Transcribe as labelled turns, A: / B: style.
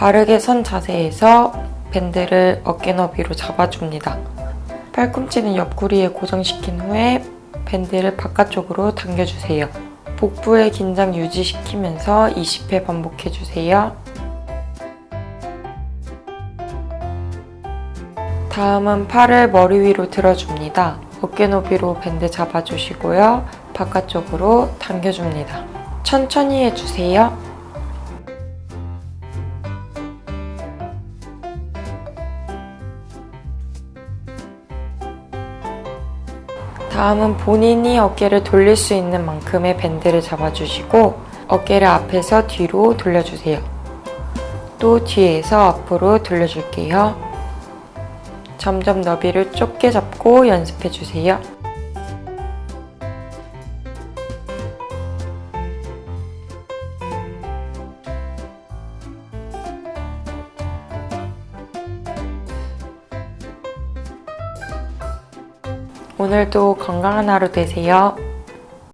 A: 바르게 선 자세에서 밴드를 어깨 너비로 잡아줍니다. 팔꿈치는 옆구리에 고정시킨 후에 밴드를 바깥쪽으로 당겨주세요. 복부의 긴장 유지시키면서 20회 반복해주세요. 다음은 팔을 머리 위로 들어줍니다. 어깨 너비로 밴드 잡아주시고요. 바깥쪽으로 당겨줍니다. 천천히 해주세요. 다음은 본인이 어깨를 돌릴 수 있는 만큼의 밴드를 잡아주시고 어깨를 앞에서 뒤로 돌려주세요. 또 뒤에서 앞으로 돌려줄게요. 점점 너비를 좁게 잡고 연습해주세요. 오늘도 건강한 하루 되세요.